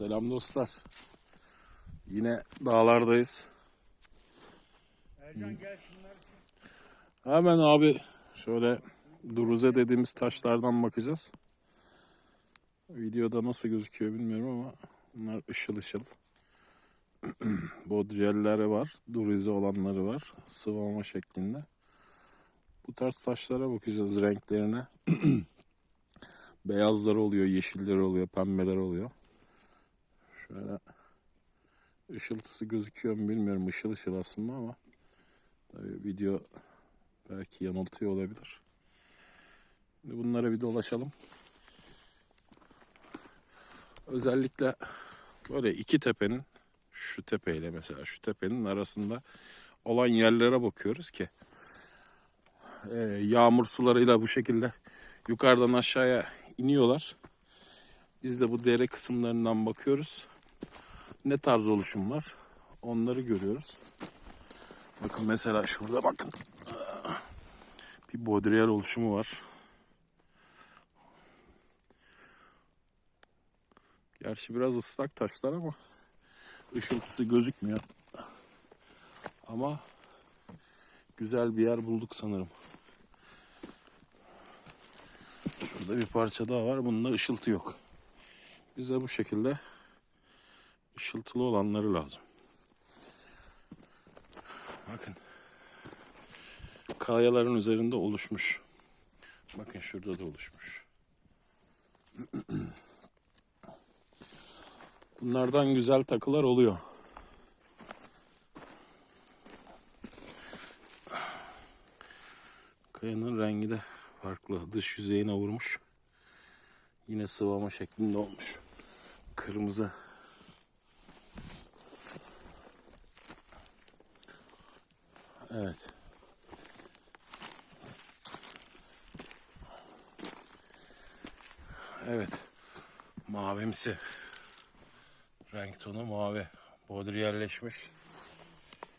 Selam dostlar. Yine dağlardayız. Ercan gel şunları. Hemen abi şöyle duruze dediğimiz taşlardan bakacağız. Videoda nasıl gözüküyor bilmiyorum ama bunlar ışıl ışıl. Bodriyelleri var, duruze olanları var, sıvama şeklinde. Bu tarz taşlara bakacağız renklerine. Beyazlar oluyor, yeşiller oluyor, pembeler oluyor. Şöyle ışıltısı gözüküyor mu bilmiyorum. Işıl ışıl aslında ama tabii video belki yanıltıyor olabilir. Şimdi bunlara bir dolaşalım. Özellikle böyle iki tepenin şu tepeyle mesela şu tepenin arasında olan yerlere bakıyoruz ki e, yağmur sularıyla bu şekilde yukarıdan aşağıya iniyorlar. Biz de bu dere kısımlarından bakıyoruz. Ne tarz oluşum var? Onları görüyoruz. Bakın mesela şurada bakın. Bir bodriyel oluşumu var. Gerçi biraz ıslak taşlar ama ışıltısı gözükmüyor. Ama güzel bir yer bulduk sanırım. Şurada bir parça daha var. Bunda ışıltı yok. Bize bu şekilde ışıltılı olanları lazım. Bakın. Kayaların üzerinde oluşmuş. Bakın şurada da oluşmuş. Bunlardan güzel takılar oluyor. Kayanın rengi de farklı. Dış yüzeyine vurmuş. Yine sıvama şeklinde olmuş. Kırmızı. Evet. Evet. Mavimsi. Renk tonu mavi. Bodri yerleşmiş.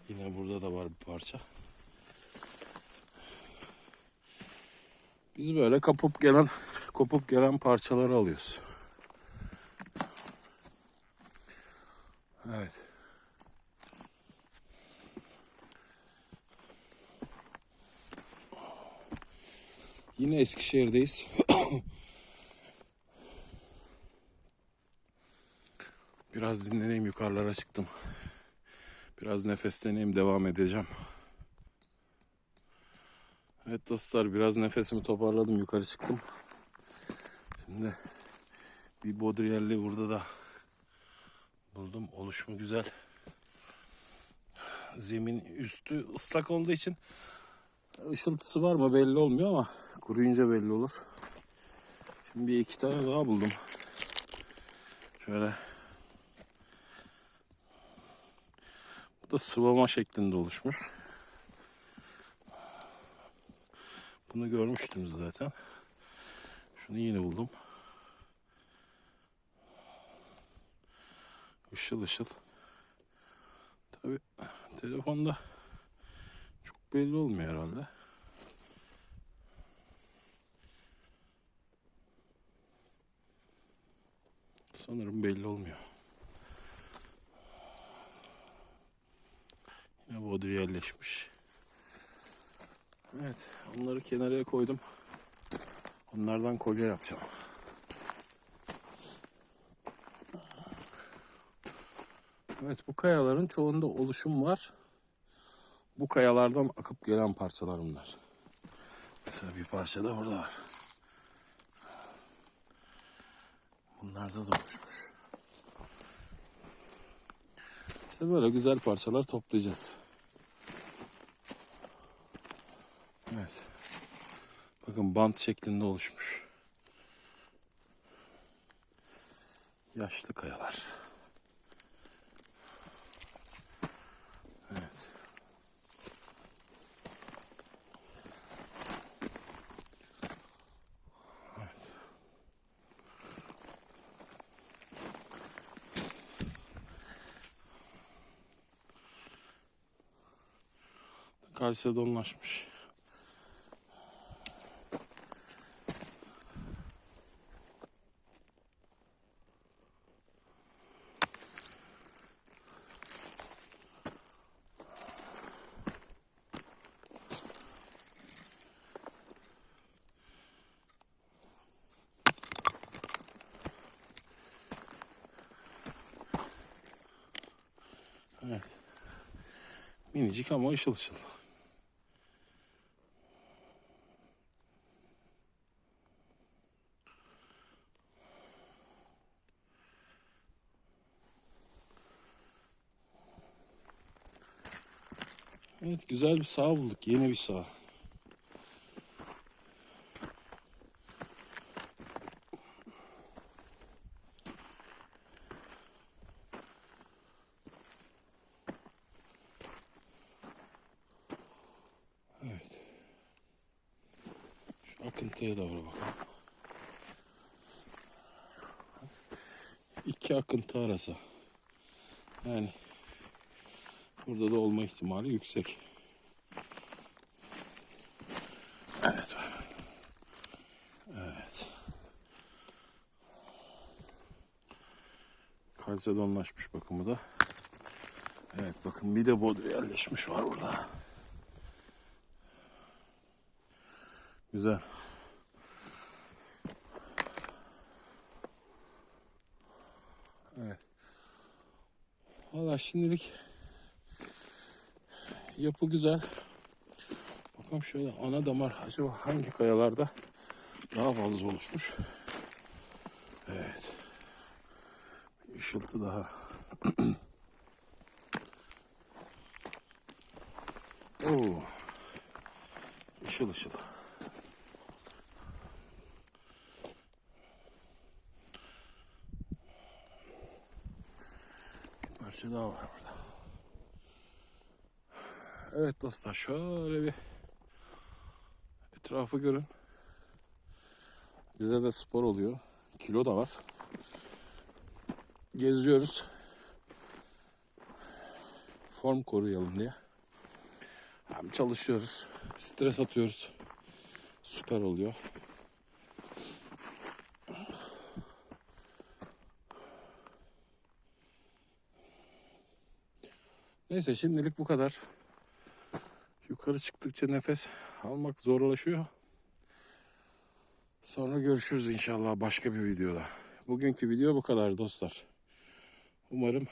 Yine burada da var bir parça. Biz böyle kapıp gelen kopup gelen parçaları alıyoruz. Evet. Yine Eskişehir'deyiz. Biraz dinleneyim yukarılara çıktım. Biraz nefesleneyim devam edeceğim. Evet dostlar biraz nefesimi toparladım yukarı çıktım. Şimdi bir bodriyelli burada da buldum. Oluşumu güzel. Zemin üstü ıslak olduğu için ışıltısı var mı belli olmuyor ama kuruyunca belli olur. Şimdi bir iki tane daha buldum. Şöyle. Bu da sıvama şeklinde oluşmuş. Bunu görmüştüm zaten. Şunu yeni buldum. Işıl ışıl. Tabi telefonda çok belli olmuyor herhalde. Sanırım belli olmuyor. Yine bodri yerleşmiş. Evet, onları kenara koydum. Onlardan kolye yapacağım. Evet, bu kayaların çoğunda oluşum var. Bu kayalardan akıp gelen parçalar bunlar. Mesela bir parça da burada var. Bunlarda da oluşmuş. İşte böyle güzel parçalar toplayacağız. Evet. Bakın bant şeklinde oluşmuş. Yaşlı kayalar. Kayseri donlaşmış. Evet. Minicik ama ışıl ışıl. Evet güzel bir saha bulduk. Yeni bir saha. Evet. Şu akıntıya doğru bakalım. İki akıntı arası. Yani burada da olma ihtimali yüksek. Evet. Evet. Kalsedonlaşmış bakımı da. Evet bakın bir de bodu yerleşmiş var burada. Güzel. Evet. Valla şimdilik yapı güzel. Bakalım şöyle ana damar acaba hangi kayalarda daha fazla oluşmuş. Evet. Bir ışıltı daha. Oo. Işıl ışıl. Bir parça daha var burada. Evet dostlar şöyle bir etrafı görün. Bize de spor oluyor. Kilo da var. Geziyoruz. Form koruyalım diye. Hem çalışıyoruz. Stres atıyoruz. Süper oluyor. Neyse şimdilik bu kadar. Yukarı çıktıkça nefes almak zorlaşıyor. Sonra görüşürüz inşallah başka bir videoda. Bugünkü video bu kadar dostlar. Umarım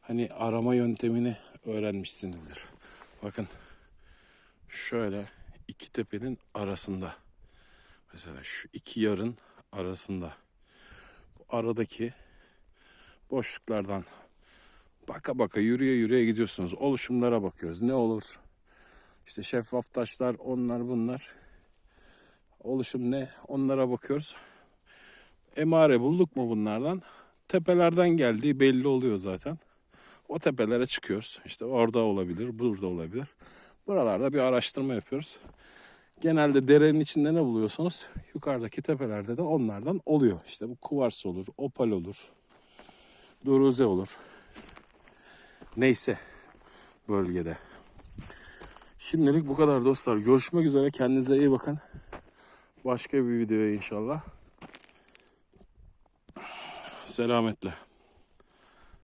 hani arama yöntemini öğrenmişsinizdir. Bakın şöyle iki tepenin arasında mesela şu iki yarın arasında bu aradaki boşluklardan baka baka yürüye yürüye gidiyorsunuz. Oluşumlara bakıyoruz. Ne olur? İşte şeffaf taşlar, onlar bunlar. Oluşum ne? Onlara bakıyoruz. Emare bulduk mu bunlardan? Tepelerden geldiği belli oluyor zaten. O tepelere çıkıyoruz. İşte orada olabilir, burada olabilir. Buralarda bir araştırma yapıyoruz. Genelde derenin içinde ne buluyorsanız yukarıdaki tepelerde de onlardan oluyor. İşte bu kuvars olur, opal olur, duruze olur. Neyse bölgede. Şimdilik bu kadar dostlar. Görüşmek üzere. Kendinize iyi bakın. Başka bir videoya inşallah. Selametle.